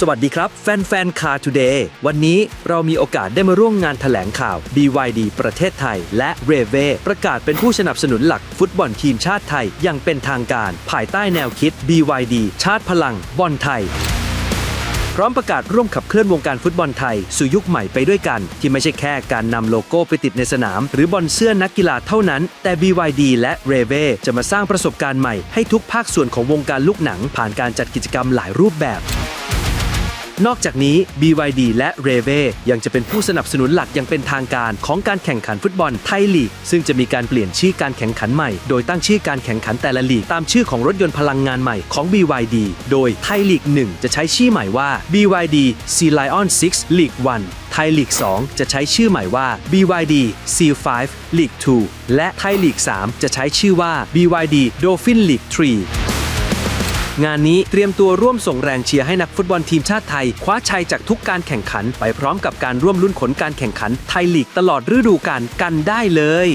สวัสดีครับ แฟนๆ Car Today วันนี้เรามีโอกาสได้มาร่วมงานถแถลงข่าว BYD ประเทศไทย และ r e v e ประกาศเป็นผู้สนับสนุนหลักฟุตบอลทีมชาติไทย อย่างเป็นทางการ ภายใต้แนวคิด BYD ชาติพลัง บอลไทย พร้อมประกาศร่วมขับเคลื่อนวงการฟุตบอลไทย สู่ยุคใหม่ไปด้วยกัน ที่ไม่ใช่แค่การนำโลโก้ไปติดในสนาม หรือบอลเสื้อนักกีฬาเท่านั้น แต่ BYD และ r e v e จะมาสร้างประสบการณ์ใหม่ให้ทุกภาคส่วนของวงการลูกหนัง ผ่านการจัดกิจกรรมหลายรูปแบบ นอกจากนี้ BYD และ r e v e ยังจะเป็นผู้สนับสนุนหลักอย่างเป็นทางการของการแข่งขันฟุตบอลไทยลีก ซึ่งจะมีการเปลี่ยนชื่อการแข่งขันใหม่ โดยตั้งชื่อการแข่งขันแต่ละลีกตามชื่อของรถยนต์พลังงานใหม่ของ BYD โดยไทยลีก 1 จะใช้ชื่อใหม่ว่า BYD Sea Lion 6 League 1 ไทยลีก 2 จะใช้ชื่อใหม่ว่า BYD Seal 5 League 2 และไทยลีก 3 จะใช้ชื่อว่า BYD Dolphin League 3 งานนี้เตรียมตัวร่วมส่งแรงเชียร์ให้นักฟุตบอลทีมชาติไทย คว้าชัยจากทุกการแข่งขัน ไปพร้อมกับการร่วมลุ้นผลการแข่งขันไทยลีกตลอดฤดูกาลกันได้เลย